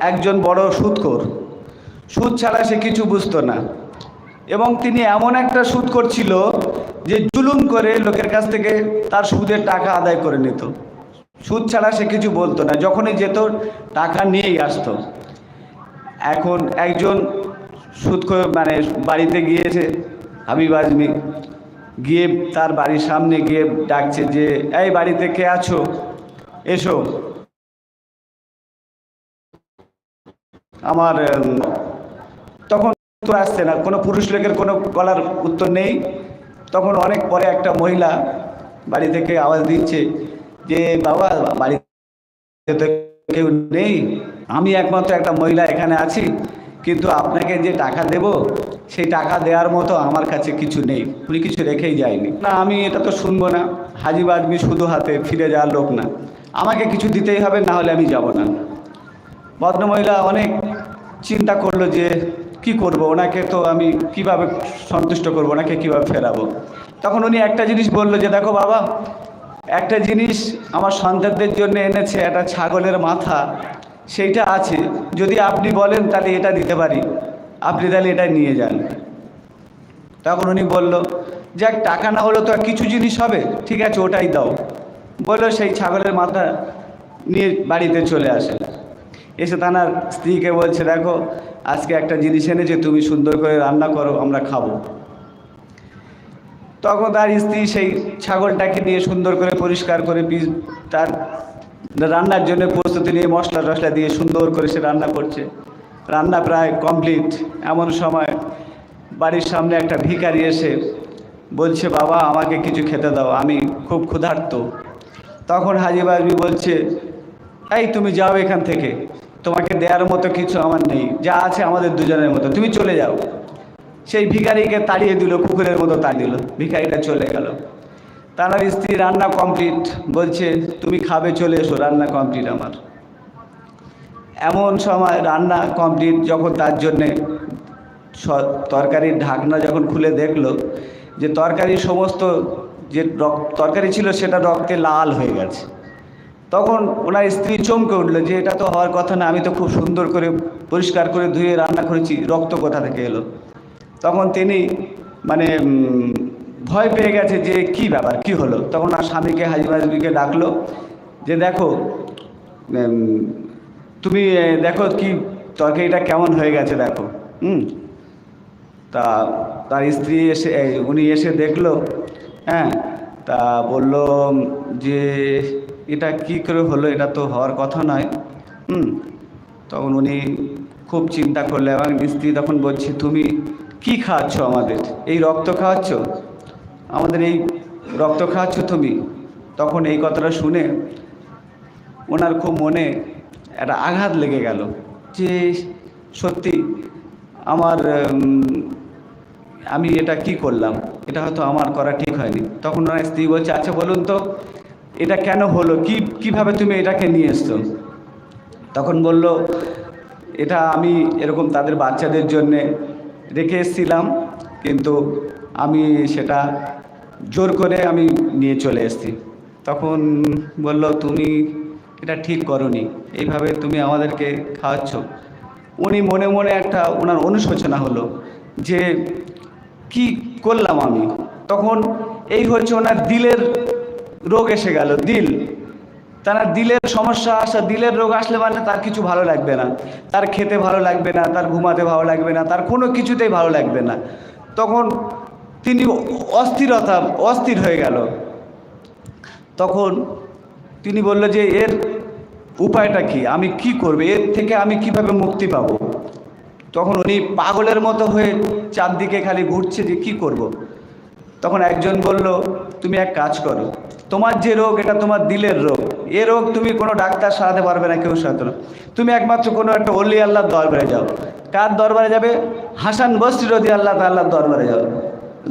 একজন বড় সুদখোর সুদ ছাড়া সে কিছু বুঝতো না। এবং তিনি এমন একটা সুদ করছিল যে জুলুম করে লোকের কাছ থেকে তার সুদের টাকা আদায় করে নিত। সুদ ছাড়া সে কিছু বলতো না, যখনই যেত টাকা নিয়েই আসতো। এখন একজন সুদ মানে বাড়িতে গিয়েছে, হাবিব আজমি। গিয়ে তার বাড়ির সামনে গিয়ে ডাকছে যে, এই বাড়িতে কে আছো? এসো। আমার তখন তো আসছে না, কোনো পুরুষ লোকের কোনো গলার উত্তর নেই। তখন অনেক পরে একটা মহিলা বাড়ি থেকে আওয়াজ দিচ্ছে যে, বাবা, বাড়িতে তো কেউ নেই। আমি একমাত্র একটা মহিলা এখানে আছি, কিন্তু আপনাকে যে টাকা দেব, সেই টাকা দেওয়ার মতো আমার কাছে কিছু নেই। উনি কিছু রেখেই যায়নি। না, আমি এটা তো শুনব না। হাজিব আজমি শুধু হাতে, ফিরে যাওয়ার লোক না। আমাকে কিছু দিতেই হবে, না হলে আমি যাব না। ভদ্রমহিলা অনেক চিন্তা করল যে কি করব? ওনাকে তো আমি কীভাবে সন্তুষ্ট করব? ওনাকে কীভাবে ফেরাবো? তখন উনি একটা জিনিস বলল যে, দেখো বাবা, একটা জিনিস আমার সন্তানদের জন্য এনেছে, একটা ছাগলের মাথা, সেইটা আছে। যদি আপনি বলেন তাহলে এটা দিতে পারি। আপনি তাহলে এটা নিয়ে যান। তখন উনি বলল, যাক, টাকা না হলো তো কিছু জিনিস হবে। ঠিক আছে, ওটাই দাও। বলল, সেই ছাগলের মাথা নিয়ে বাড়িতে চলে আসে। এসে তানার স্ত্রীকে বলছে, দেখো, আজকে একটা জিনিস এনেছে, তুমি সুন্দর করে রান্না করো, আমরা খাব। তখন তার স্ত্রী সেই ছাগলটাকে নিয়ে সুন্দর করে পরিষ্কার করে তার রান্নার জন্য প্রস্তুতি নিয়ে মশলা টশলা দিয়ে সুন্দর করে সে রান্না করছে। রান্না প্রায় কমপ্লিট। এমন সময় বাড়ির সামনে একটা ভিখারি এসে বলছে, বাবা, আমাকে কিছু খেতে দাও, আমি খুব ক্ষুধার্ত। তখন হাজি বাজবি বলছে, এই তুমি যাও এখান থেকে। তোমাকে দেওয়ার মতো কিছু আমার নেই। যা আছে আমাদের দুজনের মতো। তুমি চলে যাও। সেই ভিখারিকে তাড়িয়ে দিল, কুকুরের মতো তাড়িয়ে দিল। ভিখারিটা চলে গেল। তার স্ত্রী রান্না কমপ্লিট বলছে, তুমি খাবে, চলে এসো, রান্না কমপ্লিট আমার। এমন সময় রান্না কমপ্লিট যখন তার জন্যে তরকারির ঢাকনা যখন খুলে দেখল যে তরকারির সমস্ত যে রক- তরকারি ছিল সেটা রক্তে লাল হয়ে গেছে। তখন ওনার স্ত্রী চমকে উঠল যে এটা তো হওয়ার কথা না, আমি তো খুব সুন্দর করে পরিষ্কার করে ধুয়ে রান্না করেছি, রক্ত কোথা থেকে এলো? তখন তিনি মানে ভয় পেয়ে গেছে যে কি ব্যাপার, কি হলো? তখন আর স্বামীকে হাজির হাজবিকে ডাকলো যে দেখো তুমি দেখো কি তরকারিটা কেমন হয়ে গেছে দেখো, হুম? তা তার স্ত্রী এসে উনি এসে দেখল হ্যাঁ? তা বলল যে এটা কি করে হলো, এটা তো হওয়ার কথা নয়। হুম, তখন উনি খুব চিন্তা করলে এবং স্ত্রী তখন বলছে, তুমি কি খাওয়াচ্ছ আমাদের? এই রক্ত খাওয়াচ্ছ? আমাদের এই রক্ত খাওয়াচ্ছ তুমি? তখন এই কথাটা শুনে ওনার খুব মনে একটা আঘাত লেগে গেল, যে সত্যি আমার আমি এটা কি করলাম? এটা হয়তো আমার করা ঠিক হয়নি। তখন ওনার স্ত্রী বলছে আচ্ছা বলুন তো এটা কেন হলো? কি, কীভাবে তুমি এটাকে নিয়ে এসছো? তখন বলল, এটা আমি এরকম তাদের বাচ্চাদের জন্যে রেখে এসেছিলাম, কিন্তু আমি সেটা জোর করে আমি নিয়ে চলে এসেছি। তখন বলল, তুমি এটা ঠিক করনি। এইভাবে তুমি আমাদেরকে খাওয়াচ্ছ। উনি মনে মনে একটা ওনার অনুশোচনা হলো যে, কি করলাম আমি? তখন এই হচ্ছে ওনার দিলের রোগ এসে গেল, দিল। তার দিলের সমস্যা আসা, দিলের রোগ আসলে মানে তার কিছু ভালো লাগবে না। তার খেতে ভালো লাগবে না, তার ঘুমাতে ভালো লাগবে না, তার কোনো কিছুতেই ভালো লাগবে না। তখন তিনি অস্থিরতা, অস্থির হয়ে গেল। তখন তিনি বলল যে, এর উপায়টা কি? আমি কি করব? এর থেকে আমি কীভাবে মুক্তি পাবো? তখন উনি পাগলের মতো হয়ে চারদিকে খালি ঘুরছে যে, কি করব। তখন একজন বলল, তুমি এক কাজ করো তোমার যে রোগ, এটা তোমার দিলের রোগ। এ রোগ তুমি কোনো ডাক্তার সারাতে পারবে না, কেউ সারাতে না। তুমি একমাত্র কোনো একটা অলি আল্লাহর দরবারে যাও। কার দরবারে যাবে? হাসান বস্রি রদি আল্লাহ তাল্লাহর দরবারে যাও।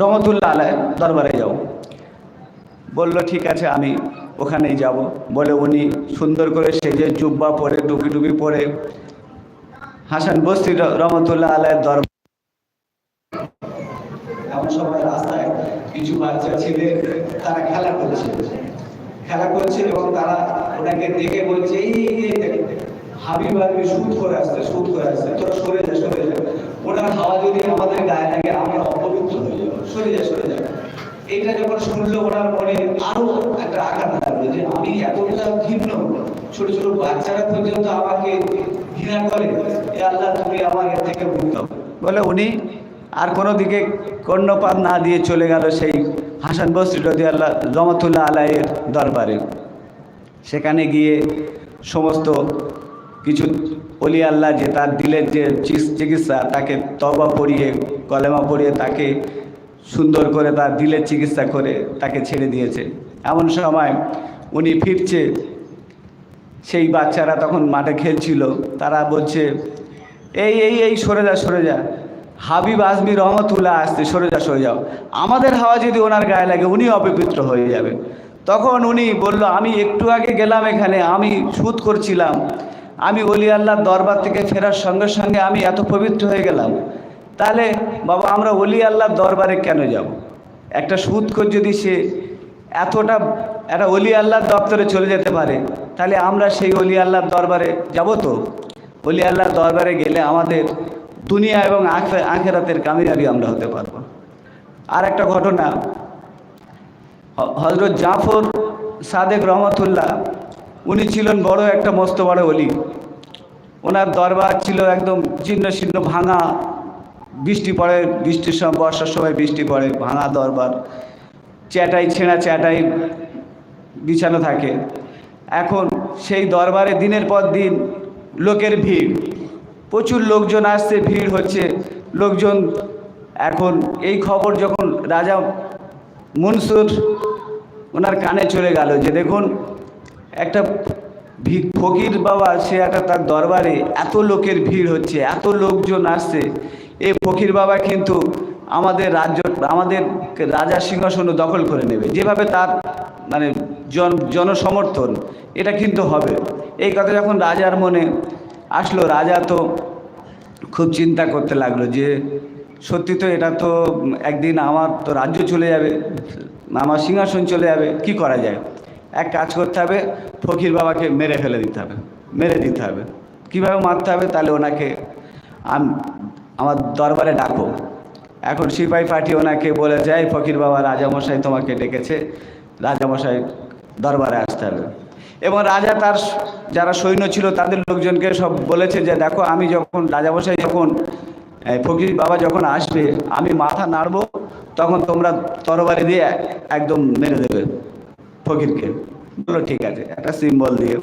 রহমতুল্লাহ আলাহ দরবারে যাও। বলল, ঠিক আছে, আমি ওখানেই যাব। বলে উনি সুন্দর করে সেজে জুব্বা পরে, টুপি টুপি পরে হাসান বস্তি রহমতুল্লাহ আলাইয়ের দরবার সময় রাস্তায় কিছু বাচ্চা ছেলে, তারা খেলা করছে। খেলা করছে এবং তারা ওনাকে দেখে বলছে, এই দেখো হাবিব করে আসছে শুট করে আসছে। তোরা সরে যা সরে যা। ওনার হাওয়া যদি আমাদের গায়ে লাগে, আমরা অপবিত্র হয়ে যাব। সরে যা সরে যা। এইটা যখন শুনলো, ওনার মনে আরও একটা আঘাত লাগল যে, আমি এতটা ভিন্ন ছোট ছোট বাচ্চারা পর্যন্ত আমাকে ঘৃণা করে। আল্লাহ, তুমি আমার থেকে মুক্ত বলে উনি আর কোনো দিকে কর্ণপাত না দিয়ে চলে গেল সেই হাসান বস্ত্রী রদি আল্লাহ রহমতুল্লাহ আলাইয়ের দরবারে। সেখানে গিয়ে সমস্ত কিছু অলি আল্লাহ যে তার দিলের যে চিকিৎসা, তাকে তবা পড়িয়ে, কলেমা পড়িয়ে তাকে সুন্দর করে তার দিলের চিকিৎসা করে তাকে ছেড়ে দিয়েছে। এমন সময় উনি ফিরছে, সেই বাচ্চারা তখন মাঠে খেলছিল, তারা বলছে, এই এই এই, সরে যা সরে যা। হাবিব আজমি রহমতুল্লাহ আসতে সরে যা সরে যাও। আমাদের হাওয়া যদি ওনার গায়ে লাগে উনি অপবিত্র হয়ে যাবে। তখন উনি বলল, আমি একটু আগে গেলাম এখানে, আমি সুদ করছিলাম। আমি অলি আল্লাহর দরবার থেকে ফেরার সঙ্গে সঙ্গে আমি এত পবিত্র হয়ে গেলাম। তাহলে বাবা, আমরা অলি আল্লাহর দরবারে কেন যাব? একটা সুদ কর যদি সে এতটা, একটা অলি আল্লাহর দপ্তরে চলে যেতে পারে, তাহলে আমরা সেই অলি আল্লাহর দরবারে যাব তো? অলি আল্লাহর দরবারে গেলে আমাদের দুনিয়া এবং আখে আখেরাতের কামিয়াবি আমরা হতে পারব। আর একটা ঘটনা হজরত জাফর সাদেক রহমতুল্লাহ, উনি ছিলেন বড় একটা মস্ত বড় অলি ওনার দরবার ছিল একদম ছিন্ন ছিন্ন, ভাঙা, বৃষ্টি পড়ে, বৃষ্টির সময়, বর্ষার সময় বৃষ্টি পড়ে, ভাঙা দরবার। চ্যাটাই ছেঁড়া চ্যাটাই বিছানো থাকে। এখন সেই দরবারে দিনের পর দিন লোকের ভিড়। প্রচুর লোকজন আসছে, ভিড় হচ্ছে। লোকজন এখন এই খবর যখন রাজা মনসুর ওনার কানে চলে গেল যে দেখুন, একটা ফকির বাবা, সে একটা তার দরবারে এত লোকের ভিড় হচ্ছে, এত লোকজন আসছে। এই ফকির বাবা কিন্তু আমাদের রাজ্য, আমাদের রাজা সিংহাসন দখল করে নেবে। যেভাবে তার মানে জন জনসমর্থন, এটা কিন্তু হবে। এই কথা যখন রাজার মনে আসলো, রাজা তো খুব চিন্তা করতে লাগল যে, সত্যি তো এটা তো একদিন আমার তো রাজ্য চলে যাবে, আমার সিংহাসন চলে যাবে, কি করা যায়? এক কাজ করতে হবে, ফকির বাবাকে মেরে ফেলে দিতে হবে, মেরে দিতে হবে। কীভাবে মারতে হবে? তাহলে ওনাকে আম- আমার দরবারে ডাকো। এখন সিপাহি পাঠিয়ে ওনাকে বলে যায় ফকির বাবা, রাজামশাই তোমাকে ডেকেছে, রাজামশাই দরবারে আসতে হবে। এবং রাজা তার যারা সৈন্য ছিল তাদের লোকজনকে সব বলেছে যে, দেখো, আমি যখন রাজামশাই যখন ফকির বাবা যখন আসবে, আমি মাথা নাড়বো, তখন তোমরা তরবারি দিয়ে একদম মেরে দেবে ফকিরকে। বলল, ঠিক আছে। একটা সিম্বল দিয়ে।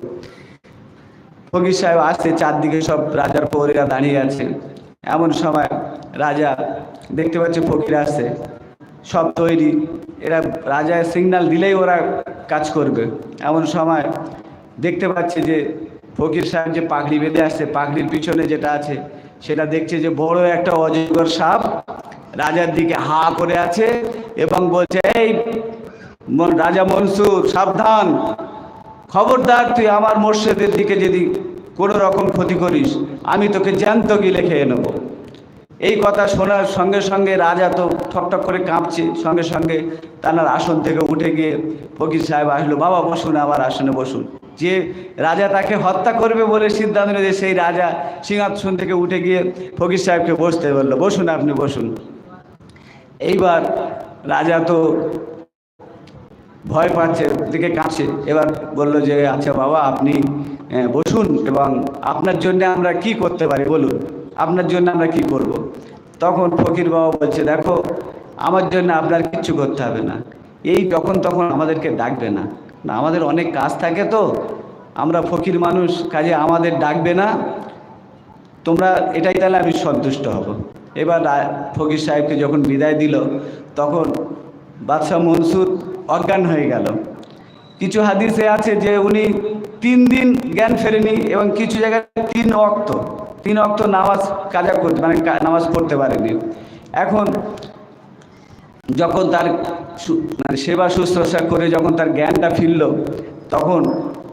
ফকির সাহেব আসছে, চারদিকে সব রাজার পৌরীরা দাঁড়িয়ে আছে। এমন সময় রাজা দেখতে পাচ্ছে, ফকির আসছে। সব তৈরি। এরা রাজা সিগন্যাল দিলেই ওরা কাজ করবে। এমন সময় দেখতে পাচ্ছে যে ফকির সাহেব যে পাগড়ি বেঁধে আসছে, পাগড়ির পিছনে যেটা আছে, সেটা দেখছে যে বড় একটা অজগর সাপ রাজার দিকে হা করে আছে এবং বলছে, এই রাজা মনসুর, সাবধান। খবরদার, তুই আমার মোর্শেদের দিকে যদি কোনো রকম ক্ষতি করিস, আমি তোকে জ্যান্ত গিলে খেয়ে নেব। এই কথা শোনার সঙ্গে সঙ্গে রাজা তো ঠকঠক করে কাঁপছে। সঙ্গে সঙ্গে তার আসন থেকে উঠে গিয়ে ফকির সাহেব আসলো, বাবা, বসুন আবার আসনে বসুন। যে রাজা তাকে হত্যা করবে বলে সিদ্ধান্ত নিয়ে সেই রাজা সিংহাসন থেকে উঠে গিয়ে ফকির সাহেবকে বসতে বলল, বসুন, আপনি বসুন। এইবার রাজা তো ভয় পাচ্ছে, দিকে কাঁপছে। এবার বলল যে আচ্ছা বাবা, আপনি বসুন এবং আপনার জন্য আমরা কি করতে পারি, বলুন। আপনার জন্য আমরা কি করব। তখন ফকির বাবা বলছে, দেখো, আমার জন্য আপনার কিচ্ছু করতে হবে না। এই তখন তখন আমাদেরকে ডাকবে না। না, আমাদের অনেক কাজ থাকে তো। আমরা ফকির মানুষ, কাজে আমাদের ডাকবে না। তোমরা এটাই তাহলে আমি সন্তুষ্ট হব। এবার ফকির সাহেবকে যখন বিদায় দিল, তখন বাদশাহ মনসুর অজ্ঞান হয়ে গেল। কিছু হাদিসে আছে যে উনি তিন দিন জ্ঞান ফেরেনি এবং কিছু জায়গায় তিন অক্ত তিন অক্ত নামাজ কাজা করতে মানে নামাজ পড়তে পারেনি। এখন যখন তার মানে সেবা শুশ্রূষা করে যখন তার জ্ঞানটা ফিরল, তখন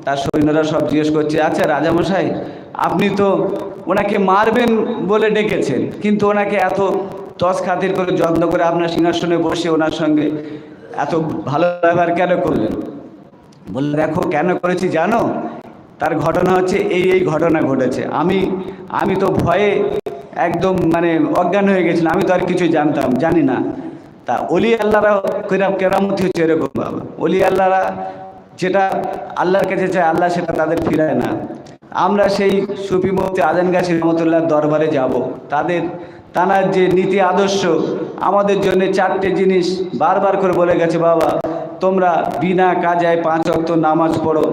তার সৈন্যরা সব জিজ্ঞেস করছে আচ্ছা রাজামশাই, আপনি তো ওনাকে মারবেন বলে ডেকেছেন, কিন্তু ওনাকে এত তস খাতির করে যত্ন করে আপনার সিংহাসনে বসে ওনার সঙ্গে এত ভালো ব্যবহার কেন করলেন? বললে, দেখো, কেন করেছি জানো? তার ঘটনা হচ্ছে এই এই ঘটনা ঘটেছে। আমি আমি তো ভয়ে একদম মানে অজ্ঞান হয়ে গেছিলাম, আমি তো আর কিছু জানতাম, জানি না। তা অলি আল্লাহরা কেরাম কেরামতি হচ্ছে এরকম বাবা অলি আল্লাহরা যেটা আল্লাহর কাছে চায়, আল্লাহ সেটা তাদের ফিরায় না। আমরা সেই সুফি মুফতি আদেন গাছি রহমতুল্লাহ দরবারে যাব। তাদের, তানার যে নীতি আদর্শ, আমাদের জন্য চারটে জিনিস বারবার করে বলে গেছে, বাবা তোমরা বিনা কাজায় পাঁচ অক্ত নামাজ পড়ো।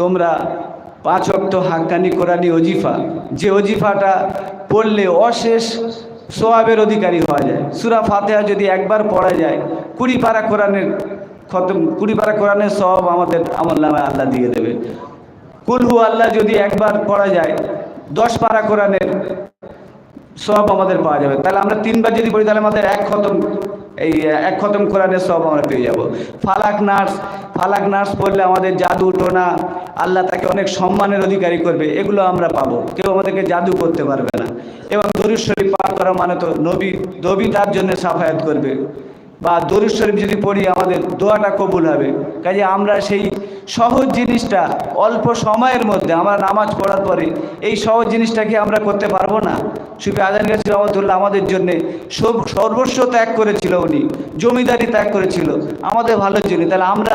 তোমরা পাঁচ অক্ত হাক্কানি কোরআনি অজিফা যে অজিফাটা পড়লে অশেষ সোয়াবের অধিকারী হওয়া যায়। সুরা ফাতেহা যদি একবার পড়া যায়, কুড়ি পারা কোরআনের খতম, কুড়ি পারা কোরআনের সব আমাদের আমল নামে আল্লাহ দিয়ে দেবে। কুলহু আল্লাহ যদি একবার পড়া যায়, দশ পারা কোরআনের সব আমাদের পাওয়া যাবে। তাহলে আমরা তিনবার যদি পড়ি তাহলে আমাদের এক খতম, এই, এক খতম কোরআনের সব আমরা পেয়ে যাব। ফালাক নার্স ফালাক নার্স পড়লে আমাদের জাদু টোনা, আল্লাহ তাকে অনেক সম্মানের অধিকারী করবে, এগুলো আমরা পাবো। কেউ আমাদেরকে জাদু করতে পারবে না। এবং দরুদ শরীফ পাঠ করা মানে তো নবী নবী তার জন্য সাফায়াত করবে। বা দরুদ শরীফ যদি পড়ি, আমাদের দোয়াটা কবুল হবে। কাজে আমরা সেই সহজ জিনিসটা অল্প সময়ের মধ্যে আমরা নামাজ পড়ার পরে এই সহজ জিনিসটাকে আমরা করতে পারব না। সুফি আজান গাছি রহমতুল্লাহ আমাদের জন্যে সব সর্বস্ব ত্যাগ করেছিল উনি, জমিদারি ত্যাগ করেছিল, আমাদের ভালোর জন্য। তাহলে আমরা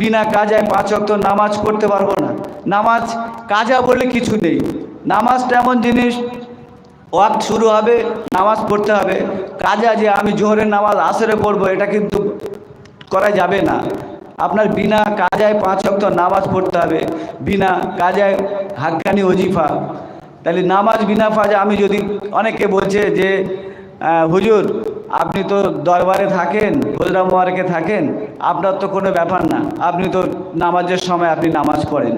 বিনা কাজায় পাঁচ অক্ত নামাজ পড়তে পারব না। নামাজ কাজা বলে কিছু নেই। নামাজটা এমন জিনিস, ওয়াক্ত শুরু হবে, নামাজ পড়তে হবে। কাজা যে আমি জোহরের নামাজ আসরে পড়ব, এটা কিন্তু করা যাবে না। আপনার বিনা কাজায় পাঁচ অক্ত নামাজ পড়তে হবে। বিনা কাজায় হাক্কানি ওজিফা। তাহলে নামাজ বিনা ফাজা আমি যদি অনেকে বলছে যে হুজুর, আপনি তো দরবারে থাকেন হুজরা মোয়ারকে থাকেন, আপনার তো কোনো ব্যাপার না। আপনি তো নামাজের সময় আপনি নামাজ পড়েন।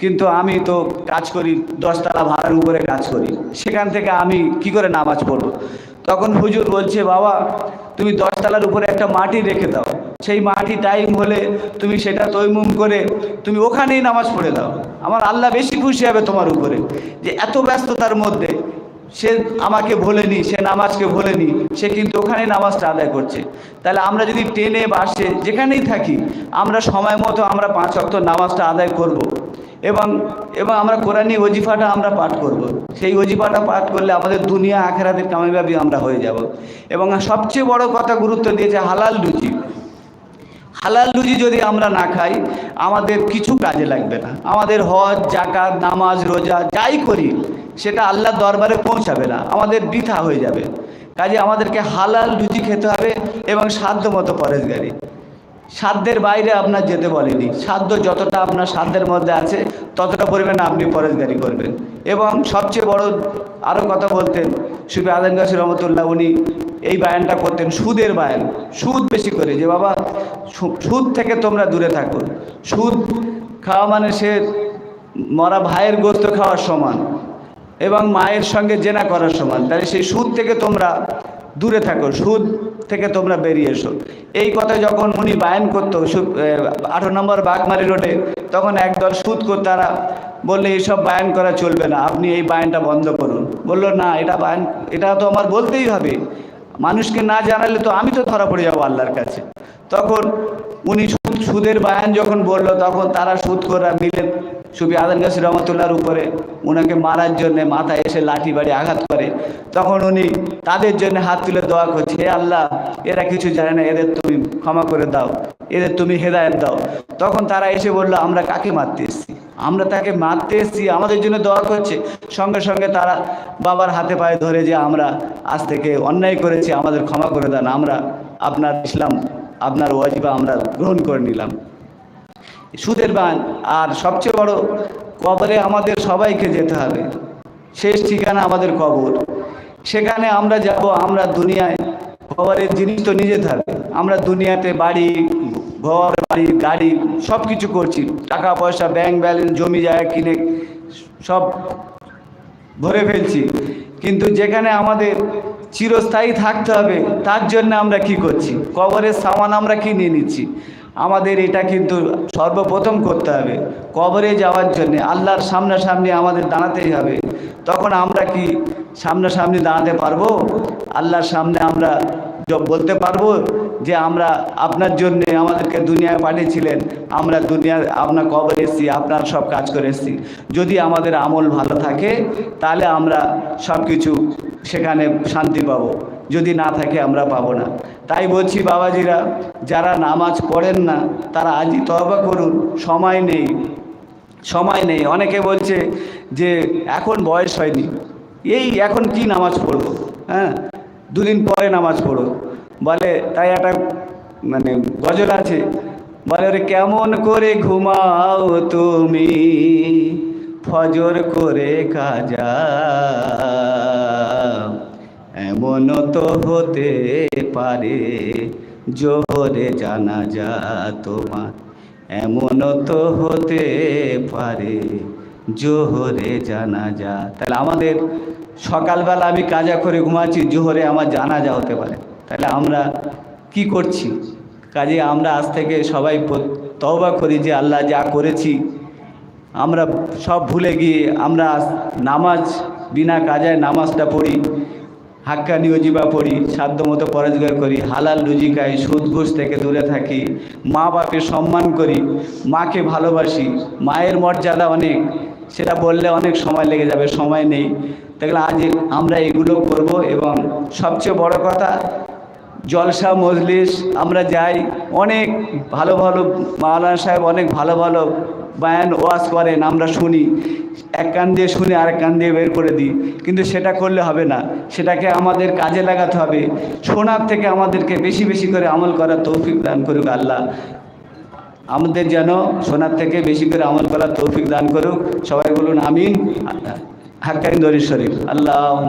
কিন্তু আমি তো কাজ করি, দশতলা ভাড়ার উপরে কাজ করি। সেখান থেকে আমি কি করে নামাজ পড়ব? তখন হুজুর বলছে, বাবা, তুমি দশতলার উপরে একটা মাটি রেখে দাও। সেই মাটি টাইম হলে তুমি সেটা তৈমুম করে তুমি ওখানেই নামাজ পড়ে দাও আমার আল্লাহ বেশি খুশি হবে তোমার উপরে যে এত ব্যস্ততার মধ্যে সে আমাকে ভোলেনি, সে নামাজকে ভোলেনি, সে কিন্তু ওখানে নামাজটা আদায় করছে তাহলে আমরা যদি ট্রেনে বাসে যেখানেই থাকি, আমরা সময় মতো আমরা পাঁচ অক্ত নামাজটা আদায় করব। এবং এবং আমরা কোরআনী ওজিফাটা আমরা পাঠ করব। সেই ওজিফাটা পাঠ করলে আমাদের দুনিয়া আখেরাতের কামিয়াবি আমরা হয়ে যাব এবং সবচেয়ে বড় কথা গুরুত্ব দিয়েছে হালাল রুচি হালাল রুজি যদি আমরা না খাই, আমাদের কিছু কাজে লাগবে না। আমাদের হজ, জাকাত, নামাজ, রোজা, যাই করি, সেটা আল্লাহর দরবারে পৌঁছাবে না। আমাদের বৃথা হয়ে যাবে। কাজে আমাদেরকে হালাল রুজি খেতে হবে এবং সাধ্য মতো পরেশগারি। সাধ্যের বাইরে আপনার যেতে বলেনি। সাধ্য যতটা আপনার সাধ্যের মধ্যে আছে, ততটা পরিমাণে আপনি পরেশগারি করবেন। এবং সবচেয়ে বড় আরও কথা বলতেন, সুফি আদম গাছি রহমতুল্লাহ, উনি এই বায়ানটা করতেন, সুদের বায়ান, সুদ বেশি করে, যে বাবা সুদ থেকে তোমরা দূরে থাকো। সুদ খাওয়া মানে সে মরা ভাইয়ের গোস্ত খাওয়ার সমান এবং মায়ের সঙ্গে জেনা করার সমান। তাহলে সেই সুদ থেকে তোমরা দূরে থাকো, সুদ থেকে তোমরা বেরিয়ে এসো। এই কথা যখন উনি বায়ন করতো আঠারো নম্বর বাঘমারি রোডে, তখন একদল সুদ তারা বললে এইসব বায়ন করা চলবে না, আপনি এই বায়নটা বন্ধ করুন। বলল, না, এটা বায়ন, এটা তো আমার বলতেই হবে। মানুষকে না জানালে তো আমি তো ধরা পড়ে যাব আল্লাহর কাছে। তখন উনি সুদ সুদের বায়ান যখন বলল, তখন তারা সুদ করা মিলে সুবি আদান গাছি রহমতুল্লাহর উপরে ওনাকে মারার জন্য মাথায় এসে লাঠি বাড়ি আঘাত করে। তখন উনি তাদের জন্য হাত তুলে দোয়া করছে, হে আল্লাহ, এরা কিছু জানে না, এদের তুমি ক্ষমা করে দাও, এদের তুমি হেদায়ত দাও। তখন তারা এসে বলল, আমরা কাকে মারতে এসেছি? আমরা তাকে মারতে এসেছি, আমাদের জন্য দোয়া করছে। সঙ্গে সঙ্গে তারা বাবার হাতে পায়ে ধরে যে, আমরা আজ থেকে অন্যায় করেছি, আমাদের ক্ষমা করে দেন আমরা আপনার ইসলাম আপনার ওয়াজিবা আমরা গ্রহণ করে নিলাম। সুদের বান, আর সবচেয়ে বড় কবরে আমাদের সবাইকে যেতে হবে। শেষ ঠিকানা আমাদের কবর। সেখানে আমরা যাব, আমরা দুনিয়ায়, কবরের জিনিস তো নিজে থাকবে। আমরা দুনিয়াতে বাড়ি, ঘর, বাড়ি, গাড়ি সব কিছু করছি। টাকা পয়সা ব্যাংক ব্যালেন্স জমি জায়গা কিনে, সব ভরে ফেলছি। কিন্তু যেখানে আমাদের চিরস্থায়ী থাকতে হবে, তার জন্য আমরা কি করছি? কবরের সামান আমরা কি নিয়ে নিচ্ছি? আমাদের এটা কিন্তু সর্বপ্রথম করতে হবে, কবরে যাওয়ার জন্যে। আল্লাহর সামনাসামনি আমাদের দাঁড়াতেই হবে। তখন আমরা কি সামনাসামনি দাঁড়াতে পারব? আল্লাহর সামনে আমরা বলতে পারব যে আমরা আপনার জন্যে আমাদেরকে দুনিয়ায় পাঠিয়েছিলেন। আমরা দুনিয়া আপনার কবর এসেছি, আপনার সব কাজ করে এসেছি। যদি আমাদের আমল ভালো থাকে, তাহলে আমরা সব কিছু সেখানে শান্তি পাবো। যদি না থাকে, আমরা পাবো না। তাই বলছি বাবাজিরা, যারা নামাজ পড়েন না, তারা আজই তবা করুন। সময় নেই সময় নেই। অনেকে বলছে যে, এখন বয়স হয়নি। এই এখন কি নামাজ পড়ব? হ্যাঁ? দুদিন পরে নামাজ পড়ো। বলে, তাই একটা মানে গজল আছে। বলে, ওরে, কেমন করে ঘুমাও তুমি? ফজর করে কাজা এমন তো হতে পারে, জোহরে জানা যা তোমার। এমন তো হতে পারে জোহরে জানা যা তাহলে আমাদের সকালবেলা আমি কাজা করে ঘুমাচ্ছি, জোহরে আমার জানাজা হতে পারে। তাহলে আমরা কি করছি? কাজে আমরা আজ থেকে সবাই তওবা করি যে আল্লাহ যা করেছি, আমরা সব ভুলে গিয়ে আমরা নামাজ, বিনা কাজায় নামাজটা পড়ি হাক্কানি অজিবা পড়ি, সাধ্য মতো পরাজগার করি, হালাল রুজি খাই, সুদ ঘুষ থেকে দূরে থাকি মা বাপের সম্মান করি, মাকে ভালোবাসি, মায়ের মর্যাদা অনেক সেটা বললে অনেক সময় লেগে যাবে, সময় নেই। দেখলে আজ আমরা এগুলো করব এবং সবচেয়ে বড় কথা, জলসা মজলিস, আমরা যাই, অনেক ভালো ভালো মাওলানা সাহেব অনেক ভালো ভালো বায়ান ওয়াজ করেন, আমরা শুনি। এক কান দিয়ে শুনে, আরেক কান দিয়ে বের করে দিই। কিন্তু সেটা করলে হবে না। সেটাকে আমাদের কাজে লাগাতে হবে। শোনার থেকে আমাদেরকে বেশি বেশি করে আমল করার তৌফিক দান করুক আল্লাহ। আমাদের যেন সোনার থেকে বেশি করে আমল করার তৌফিক দান করুক। সবাই বলুন, আমিন। হাক্কাইন দরির শরীফ। আল্লাহ